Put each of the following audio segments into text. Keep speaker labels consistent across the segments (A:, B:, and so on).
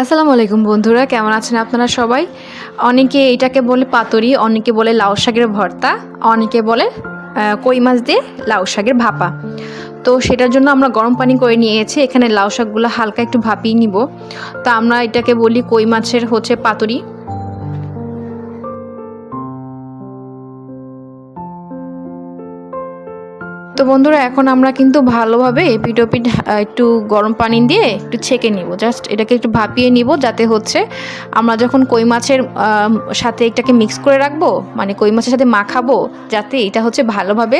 A: আসসালামু আলাইকুম বন্ধুরা, কেমন আছেন আপনারা সবাই? অনেকে এটাকে বলে পাতুরি, অনেকে বলে লাউ শাকের ভর্তা, অনেকে বলে কই মাছ দিয়ে লাউ শাকের ভাপা। তো সেটার জন্য আমরা গরম পানি করে নিয়েছি, এখানে লাউ শাকগুলো হালকা একটু ভাপিয়ে নিব। তো আমরা এটাকে বলি কই মাছের হচ্ছে পাতুরি। তো বন্ধুরা, এখন আমরা কিন্তু ভালোভাবে এপিটোপিট একটু গরম পানি দিয়ে একটু ছেঁকে নিব। জাস্ট এটাকে একটু ভাপিয়ে নিব যাতে হচ্ছে আমরা যখন কই মাছের সাথে এটাকে মিক্স করে রাখব মানে কই মাছের সাথে মাখাবো, যাতে এটা হচ্ছে ভালোভাবে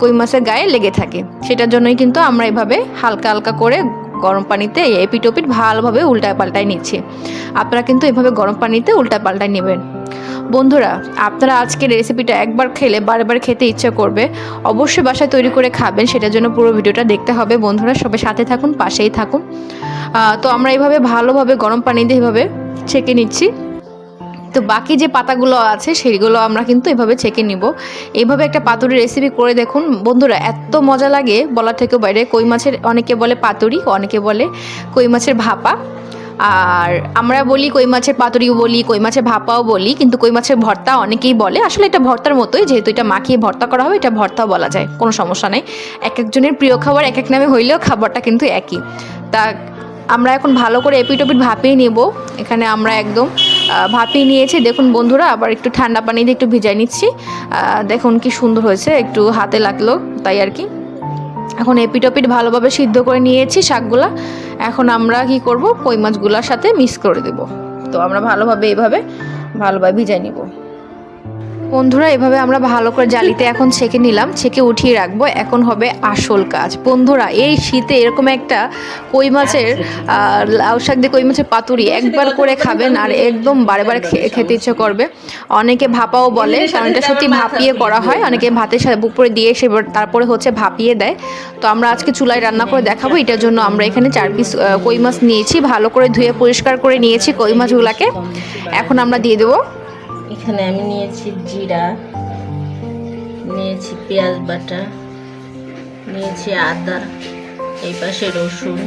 A: কই মাছের গায়ে লেগে থাকে। সেটার জন্যই কিন্তু আমরা এভাবে হালকা হালকা করে গরম পানিতে এপিটোপিট ভালোভাবে উল্টায় পাল্টায় নিচ্ছি। আপনারা কিন্তু এভাবে গরম পানিতে উল্টায় পাল্টায় নেবেন। বন্ধুরা, আপনারা আজকের রেসিপিটা একবার খেলে বারবার খেতে ইচ্ছা করবে। অবশ্যই বাসায় তৈরি করে খাবেন, সেটার জন্য পুরো ভিডিওটা দেখতে হবে। বন্ধুরা, সবাই সাথে থাকুন, পাশেই থাকুন। তো আমরা এভাবে ভালোভাবে গরম পানি দিয়ে এভাবে ছেঁকে নিচ্ছি। তো বাকি যে পাতাগুলো আছে সেইগুলো আমরা কিন্তু এভাবে ছেঁকে নিব। এইভাবে একটা পাতুরি রেসিপি করে দেখুন। বন্ধুরা, এত মজা লাগে বলার থেকে বাইরে। কই মাছের, অনেকে বলে পাতুরি, অনেকে বলে কই মাছের ভাপা। আর আমরা বলি কই মাছের পাতুরিও বলি, কই মাছের ভাপাও বলি, কিন্তু কই মাছের ভর্তা অনেকেই বলে। আসলে এটা ভর্তার মতোই, যেহেতু এটা মাখিয়ে ভর্তা করা হবে, এটা ভর্তাও বলা যায়, কোনো সমস্যা নেই। এক একজনের প্রিয় খাবার এক এক নামে হইলেও খাবারটা কিন্তু একই। তা আমরা এখন ভালো করে এপিটোপিট ভাপিয়ে নেব। এখানে আমরা একদম ভাপিয়ে নিয়েছি। দেখুন বন্ধুরা, আবার একটু ঠান্ডা পানি দিয়ে একটু ভিজাই নিচ্ছি। দেখুন কি সুন্দর হয়েছে, একটু হাতে লাগল তাই আর কি। এখন এপিটপিট ভালোভাবে সিদ্ধ করে নিয়েছি শাকগুলা। এখন আমরা কি করব, কই মাছগুলোর সাথে মিক্স করে দেব। তো আমরা ভালোভাবে এভাবে ভালোভাবে ভিজাই নিব। বন্ধুরা, এভাবে আমরা ভালো করে জালিতে এখন ছেঁকে নিলাম। ছেঁকে উঠিয়ে রাখব। এখন হবে আসল কাজ। বন্ধুরা, এই শীতে এরকম একটা কই মাছের লাউ শাক দিয়ে কই মাছের পাতুরি একবার করে খাবেন আর একদম বারে বারে খেতে ইচ্ছে করবে। অনেকে ভাপাও বলে কারণ এটা সত্যি ভাপিয়ে করা হয়। অনেকে ভাতের সাথে উপরে দিয়ে সে তারপরে হচ্ছে ভাপিয়ে দেয়। তো আমরা আজকে চুলায় রান্না করে দেখাবো। এটার জন্য আমরা এখানে চার পিস কই মাছ নিয়েছি। ভালো করে ধুয়ে পরিষ্কার করে নিয়েছি কই মাছগুলাকে। এখন আমরা দিয়ে দেবো
B: এখানে আমি নিয়েছি জিরা, নিয়েছি পেঁয়াজ বাটা, নিয়েছি আদা, এই পাশে রসুন,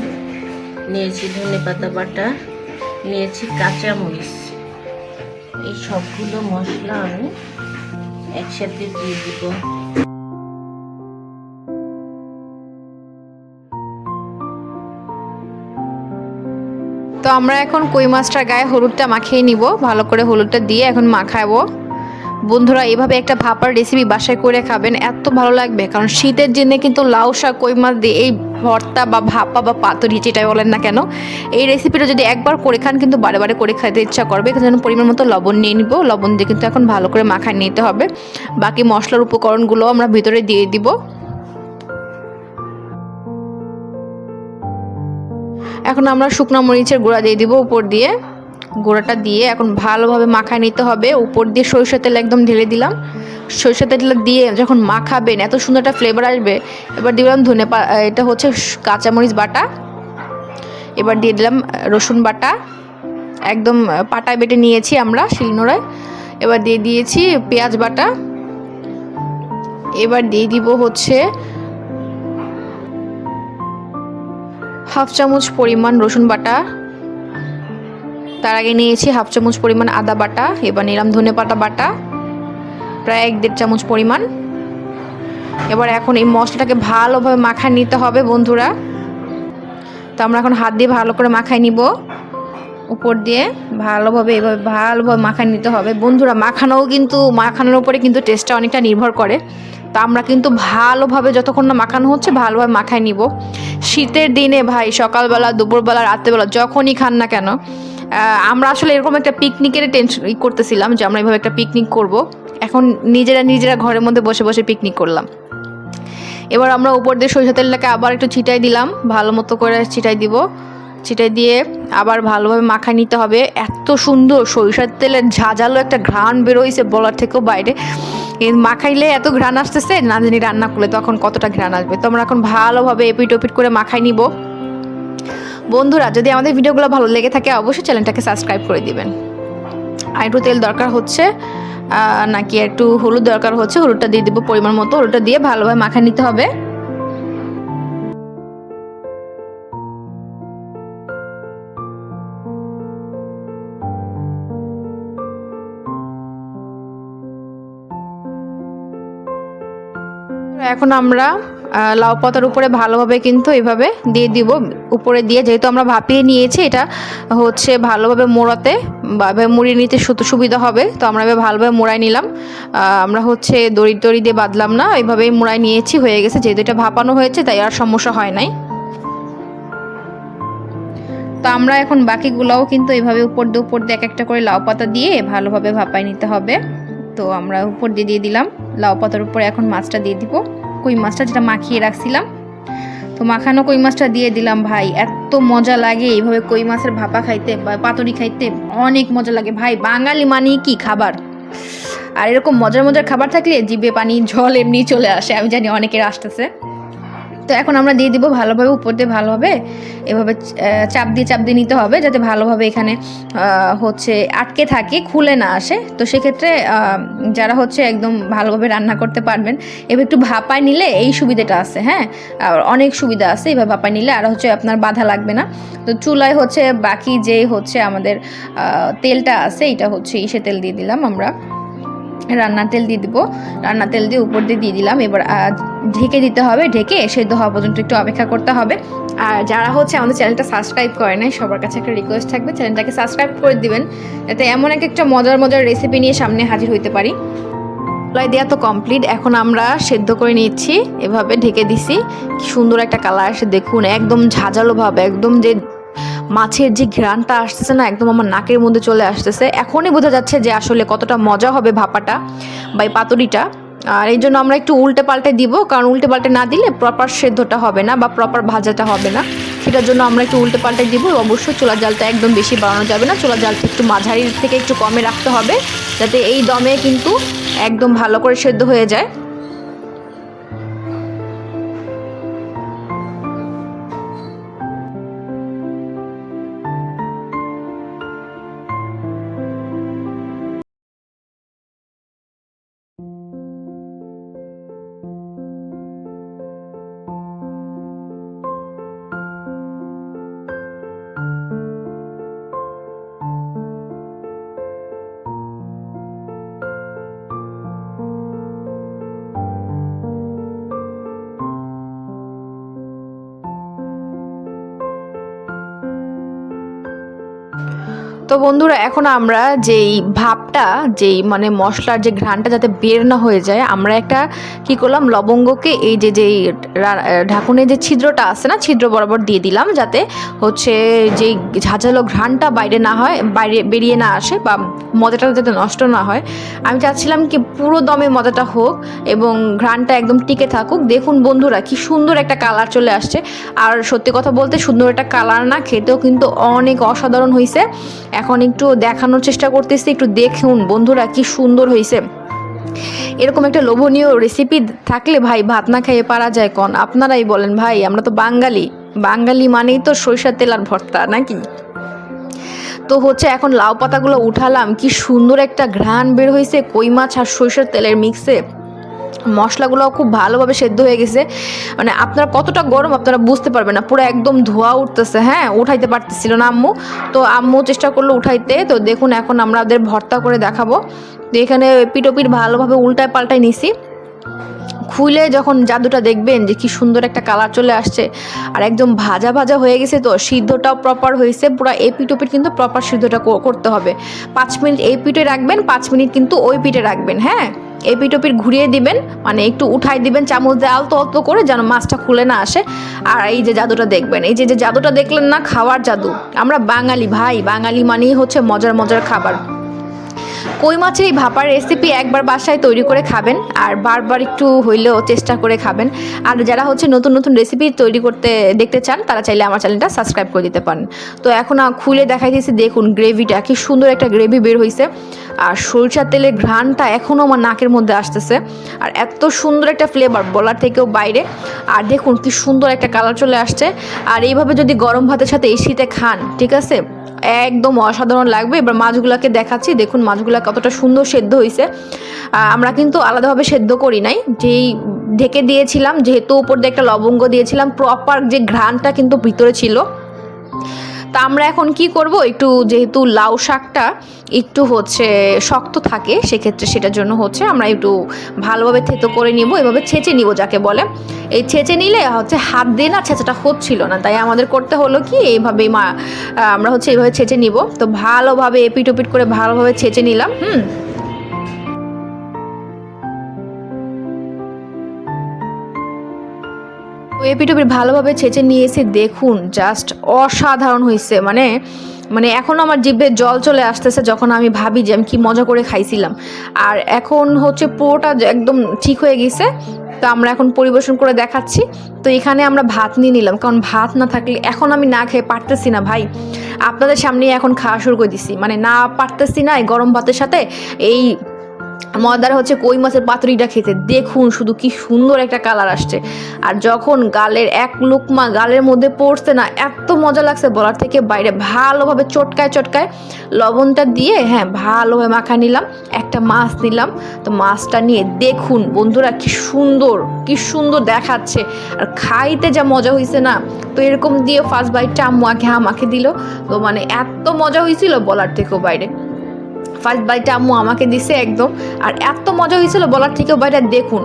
B: নিয়েছি ধনে পাতা বাটা, নিয়েছি কাঁচা মরিচ এই সবগুলো মশলা আমি একসাথে দিয়ে দিব।
A: তো আমরা এখন কই মাছটার গায়ে হলুদটা মাখিয়ে নিব, ভালো করে হলুদটা দিয়ে এখন মাখাবো। বন্ধুরা, এভাবে একটা ভাপার রেসিপি বাসায় করে খাবেন, এত ভালো লাগবে। কারণ শীতের দিনে কিন্তু লাউ শাক, কই মাছ দিয়ে এই ভর্তা বা ভাপা বা পাতুরি যেটাই বলেন না কেন, এই রেসিপিটা যদি একবার করে খান কিন্তু বারে বারে করে খেতে ইচ্ছা করবে। যেন পরিমাণ মতো লবণ নিয়ে নিব, লবণ দিয়ে কিন্তু এখন ভালো করে মাখায় নিতে হবে। বাকি মশলার উপকরণগুলো আমরা ভিতরে দিয়ে দিব। এখন আমরা শুকনো মরিচের গুঁড়া দিয়ে দিব উপর দিয়ে। গুঁড়াটা দিয়ে এখন ভালোভাবে মাখায় নিতে হবে। উপর দিয়ে সরিষা তেল একদম ঢেলে দিলাম। সরিষা তেল দিয়ে যখন মাখাবেন, এত সুন্দর একটা ফ্লেভার আসবে। এবার দিলাম ধনে এটা হচ্ছে কাঁচামরিচ বাটা। এবার দিয়ে দিলাম রসুন বাটা। একদম পাটায় বেটে নিয়েছি আমরা শিলনোড়ায়। এবার দিয়ে দিয়েছি পেঁয়াজ বাটা। এবার দিয়ে দিব হচ্ছে হাফ চামচ পরিমাণ রসুন বাটা। তার আগে নিয়েছি হাফ চামচ পরিমাণ আদা বাটা, এবার নিলাম ধনে পাতা বাটা, প্রায় এক দেড় চামচ পরিমাণ। এবার এখন এই মশলাটাকে ভালোভাবে মাখায় নিতে হবে বন্ধুরা। তো আমরা এখন হাত দিয়ে ভালো করে মাখায় নিব। উপর দিয়ে ভালোভাবে, এভাবে ভালোভাবে মাখায় নিতে হবে। বন্ধুরা, মাখানোও কিন্তু, মাখানোর উপরে কিন্তু টেস্টটা অনেকটা নির্ভর করে। তো আমরা কিন্তু ভালোভাবে যতক্ষণ না মাখানো হচ্ছে, ভালোভাবে মাখায় নিব। শীতের দিনে ভাই, সকালবেলা, দুপুরবেলা, রাত্রেবেলা, যখনই খান না কেন আমরা আসলে এরকম একটা পিকনিকের টেনশন করতেছিলাম যে আমরা এভাবে একটা পিকনিক করব। এখন নিজেরা নিজেরা ঘরের মধ্যে বসে বসে পিকনিক করলাম। এবার আমরা উপর দিয়ে সরিষা তেলটাকে আবার একটু ছিটাই দিলাম। ভালো মতো করে ছিটাই দিব। ছিটাই দিয়ে আবার ভালোভাবে মাখায় নিতে হবে। এত সুন্দর সরিষার তেলের ঝাঁঝালো একটা ঘ্রাণ বেরোইছে বলার থেকেও বাইরে। মাখাইলে এত ঘ্রাণ আসতেছে না জানি রান্না করলে তখন কতটা ঘ্রাণ আসবে? তো আমরা এখন ভালোভাবে এপিট ওপিট করে মাখাই নিব। বন্ধুরা, যদি আমাদের ভিডিওগুলো ভালো লেগে থাকে, অবশ্যই চ্যানেলটাকে সাবস্ক্রাইব করে দিবেন। আর একটু তেল দরকার হচ্ছে নাকি একটু হলুদ দরকার হচ্ছে, হলুদটা দিয়ে দেবো পরিমাণ মতো, হলুদটা দিয়ে ভালোভাবে মাখায় নিতে হবে। এখন আমরা লাউ পাতার উপরে ভালোভাবে কিন্তু এভাবে দিয়ে দিব। উপরে দিয়ে যেহেতু আমরা ভাপিয়ে নিয়েছি, এটা হচ্ছে ভালোভাবে মোড়াতে বা মুড়িয়ে নিতে সুবিধা হবে। তো আমরা এভাবে ভালোভাবে মোড়াই নিলাম। আমরা হচ্ছে দড়ি টড়ি দিয়ে বাঁধলাম না এইভাবেই মোড়াই নিয়েছি, হয়ে গেছে। যেহেতু এটা ভাপানো হয়েছে, তাই আর সমস্যা হয় নাই। তো আমরা এখন বাকিগুলোও কিন্তু এভাবে উপর দিয়ে উপর দিয়ে এক একটা করে লাউ পাতা দিয়ে ভালোভাবে ভাপাই নিতে হবে। তো আমরা উপর দিয়ে দিয়ে দিলাম। লাউ পাতার উপরে এখন মাছটা দিয়ে দিব। কই মাছটা যেটা মাখিয়ে রাখছিলাম। তো মাখানো কই মাছটা দিয়ে দিলাম ভাই। এত মজা লাগে এইভাবে কই মাছের ভাপা খাইতে বা পাতুরি খাইতে। অনেক মজা লাগে। ভাই, বাঙালি মানেই কি খাবার? আর এরকম মজার মজার খাবার থাকলে জিভে পানি, জল এমনি চলে আসে। আমি জানি অনেকের আসতেছে। তো এখন আমরা দিয়ে দিব ভালোভাবে উপর দিয়ে ভালোভাবে, এভাবে চাপ দিয়ে চাপ দিয়ে নিতে হবে যাতে ভালোভাবে এখানে হচ্ছে আটকে থাকে, খুলে না আসে। তো সেক্ষেত্রে যারা হচ্ছে একদম ভালোভাবে রান্না করতে পারবেন এবার একটু ভাপায় নিলে এই সুবিধাটা আছে হ্যাঁ? আর অনেক সুবিধা আছে এবার ভাপায় নিলে, আর হচ্ছে আপনার বাধা লাগবে না। তো চুলায় হচ্ছে বাকি যে হচ্ছে আমাদের তেলটা আছে, এটা হচ্ছে ইসে তেল দিয়ে দিলাম আমরা। রান্নার তেল দিয়ে দিব। রান্নার তেল দিয়ে উপর দিয়ে দিয়ে দিলাম। এবার ঢেকে দিতে হবে। ঢেকে সেদ্ধ হওয়া পর্যন্ত একটু অপেক্ষা করতে হবে। আর যারা হচ্ছে আমাদের চ্যানেলটা সাবস্ক্রাইব করে নাই, সবার কাছে একটা রিকোয়েস্ট থাকবে, চ্যানেলটাকে সাবস্ক্রাইব করে দিবেন। যাতে এমন এক একটা মজার মজার রেসিপি নিয়ে সামনে হাজির হইতে পারি। প্রায় দেওয়া তো কমপ্লিট এখন আমরা সেদ্ধ করে নিচ্ছি। এভাবে ঢেকে দিছি। সুন্দর একটা কালার আসে, দেখুন। একদম ঝাঁঝালোভাবে একদম যে মাছের যে ঘ্রাণটা আসতেছে না, একদম আমার নাকের মধ্যে চলে আসতেছে। এখনই বোঝা যাচ্ছে যে আসলে কতটা মজা হবে ভাপাটা বা এই পাতুরিটা। আর এই জন্য আমরা একটু উল্টে পাল্টে দিব, কারণ উল্টে পাল্টে না দিলে প্রপার সেদ্ধটা হবে না বা প্রপার ভাজাটা হবে না। সেটার জন্য আমরা একটু উল্টে পাল্টে দিব অবশ্যই চুলার জালটা একদম বেশি বাড়ানো যাবে না। চুলার জালটা একটু মাঝারি থেকে একটু কমে রাখতে হবে, যাতে এই দমে কিন্তু একদম ভালো করে সেদ্ধ হয়ে যায়। তো বন্ধুরা এখন আমরা যেই ভাবটা, যেই মানে মশলার যে ঘ্রাণটা যাতে বের না হয়ে যায়, আমরা একটা কি করলাম, লবঙ্গকে এই যে যেই ঢাকুনের যে ছিদ্রটা আছে না, ছিদ্র বরাবর দিয়ে দিলাম যাতে হচ্ছে যেই ঝাঁঝালো ঘ্রাণটা বাইরে না হয়, বাইরে বেরিয়ে না আসে বা মজাটা যাতে নষ্ট না হয়। আমি চাচ্ছিলাম কি পুরো দমে মজাটা হোক এবং ঘ্রাণটা একদম টিকে থাকুক। দেখুন বন্ধুরা, কি সুন্দর একটা কালার চলে আসছে। আর সত্যি কথা বলতে সুন্দর একটা কালার না, খেতেও কিন্তু অনেক অসাধারণ হয়েছে এখন একটু দেখানোর চেষ্টা করতেছি, একটু দেখুন বন্ধুরা কি সুন্দর হয়েছে এরকম একটা লোভনীয় রেসিপি থাকলে ভাই ভাত না খাইয়ে পারা যায় কন? আপনারাই বলেন ভাই, আমরা তো বাঙালি। বাঙালি মানেই তো সরিষার তেল আর ভর্তা, নাকি? তো হচ্ছে এখন লাউ পাতাগুলো উঠালাম, কি সুন্দর একটা ঘ্রাণ বের হয়েছে কই মাছ আর সরিষার তেলের মিক্সে মশলাগুলো খুব ভালোভাবে সেদ্ধ হয়ে গেছে। মানে আপনারা কতটা গরম আপনারা বুঝতে পারবেন না, পুরো একদম ধোয়া উঠতেছে হ্যাঁ? উঠাইতে পারতেছিল না আম্মু। তো আম্মু চেষ্টা করল উঠাইতে। তো দেখুন এখন আমরা ওদের ভর্তা করে দেখাবো। তো এখানে পিটোপিট ভালোভাবে উল্টায় পাল্টায় নিছি। খুলে যখন জাদুটা দেখবেন যে কি সুন্দর একটা কালার চলে আসছে, আর একদম ভাজা ভাজা হয়ে গেছে তো, সিদ্ধটাও প্রপার হয়েছে, পুরো এই পিটোপিট কিন্তু প্রপার সিদ্ধটা করতে হবে। পাঁচ মিনিট এই পিঠে রাখবেন, পাঁচ মিনিট কিন্তু ওই পিঠে রাখবেন হ্যাঁ? এই পিটোপিট ঘুরিয়ে দিবেন মানে একটু উঠাই দিবেন, চামচ দিয়ে আলতো আলতো করে যেন মাছটা খুলে না আসে। আর এই যে জাদুটা দেখবেন, এই যে যে জাদুটা দেখলেন না, খাওয়ার জাদু। আমরা বাঙালি ভাই, বাঙালি মানেই হচ্ছে মজার মজার খাবার। কই মাছের এই ভাপার রেসিপি একবার বাসায় তৈরি করে খাবেন আর বারবার একটু হইলেও চেষ্টা করে খাবেন। আর যারা হচ্ছে নতুন নতুন রেসিপি তৈরি করতে দেখতে চান, তারা চাইলে আমার চ্যানেলটা সাবস্ক্রাইব করে দিতে পারেন। তো এখন খুলে দেখাই দিয়েছি দেখুন গ্রেভিটা কি সুন্দর একটা গ্রেভি বের হয়েছে আর সরিষার তেলের ঘ্রাণটা এখনও আমার নাকের মধ্যে আসতেছে। আর এত সুন্দর একটা ফ্লেভার বলার থেকেও বাইরে। আর দেখুন কি সুন্দর একটা কালার চলে আসছে। আর এইভাবে যদি গরম ভাতের সাথে এই শীতে খান, ঠিক আছে? একদম অসাধারণ লাগবে। এবার মাছগুলোকে দেখাচ্ছি। দেখুন, মাছগুলো কতটা সুন্দর সেদ্ধ হয়েছে আমরা কিন্তু আলাদাভাবে সেদ্ধ করি নাই। যেই ঢেকে দিয়েছিলাম, যেহেতু উপর দিয়ে একটা লবঙ্গ দিয়েছিলাম প্রপার যে ঘ্রাণটা কিন্তু ভিতরে ছিল। তা আমরা এখন কি করব? একটু যেহেতু লাউ শাকটা একটু হচ্ছে শক্ত থাকে, সেক্ষেত্রে সেটার জন্য হচ্ছে আমরা একটু ভালোভাবে থেতো করে নিব, এভাবে ছেঁচে নিব যাকে বলে। এই ছেঁচে নিলে হচ্ছে হাত দিয়ে না ছেঁচাটা হচ্ছিল না, তাই আমাদের করতে হলো কি? এইভাবেই মা আমরা হচ্ছে এইভাবে ছেঁচে নিব। তো ভালোভাবে এপিট ওপিট করে ভালোভাবে ছেঁচে নিলাম, হুম? তো এপিটুপি ভালোভাবে ছেঁচে নিয়ে এসে দেখুন জাস্ট অসাধারণ হয়েছে মানে মানে এখন আমার জিভে জল চলে আসতেছে যখন আমি ভাবি যে আমি কি মজা করে খাইছিলাম। আর এখন হচ্ছে পুরোটা একদম ঠিক হয়ে গেছে, তো আমরা এখন পরিবেশন করে দেখাচ্ছি। তো এখানে আমরা ভাত নিয়ে নিলাম, কারণ ভাত না থাকলে এখন আমি না খেয়ে পারতেছি না ভাই। আপনাদের সামনে এখন খাওয়া শুরু করে দিছি মানে না পারতেছি না এই গরম ভাতের সাথে এই মজাদার হচ্ছে কই মাছের পাতুরিটা খেতে। দেখুন শুধু কি সুন্দর একটা কালার আসছে। আর যখন গালের এক লুকমা গালের মধ্যে পড়ছে না, এত মজা লাগছে বলার থেকে বাইরে। ভালোভাবে চটকায় চটকায় লবণটা দিয়ে হ্যাঁ ভালোভাবে মাখা নিলাম। একটা মাছ নিলাম। তো মাছটা নিয়ে দেখুন বন্ধুরা কি সুন্দর কি সুন্দর দেখাচ্ছে। আর খাইতে যা মজা হয়েছে না, তো এরকম দিয়ে ফার্স্ট বাইটটা আম্মু আগে আমাকে দিল। তো মানে এত মজা হয়েছিল বলার থেকেও বাইরে। ফার্স্ট বাইটটা আম্মু আমাকে দিছে একদম। আর এত মজা হয়েছিল বলার থেকেও বাইরে দেখুন।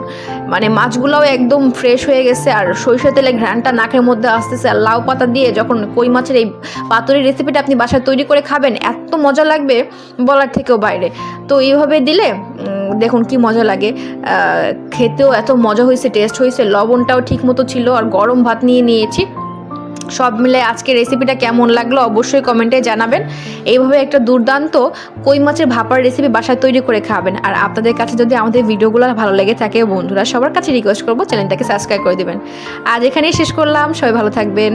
A: মানে মাছগুলোও একদম ফ্রেশ হয়ে গেছে আর সরিষা তেলে ঘ্রানটা নাকের মধ্যে আসতেছে আর লাউ পাতা দিয়ে যখন কই মাছের এই পাতুরি রেসিপিটা আপনি বাসায় তৈরি করে খাবেন, এত মজা লাগবে বলার থেকেও বাইরে। তো এইভাবে দিলে দেখুন কি মজা লাগে। খেতেও এত মজা হয়েছে টেস্ট হয়েছে, লবণটাও ঠিক মতো ছিল আর গরম ভাত নিয়ে নিয়েছি। সব মিলে আজকে রেসিপিটা কেমন লাগল অবশ্যই কমেন্টে জানাবেন। এইভাবে একটা দুর্দান্ত কই মাছের ভাপার রেসিপি বাসায় তৈরি করে খাবেন। আর আপনাদের কাছে যদি আমাদের ভিডিওগুলো ভালো লেগে থাকে বন্ধুরা, সবার কাছে রিকোয়েস্ট করব চ্যানেলটাকে সাবস্ক্রাইব করে দেবেন। আজ এখানেই শেষ করলাম, সবাই ভালো থাকবেন।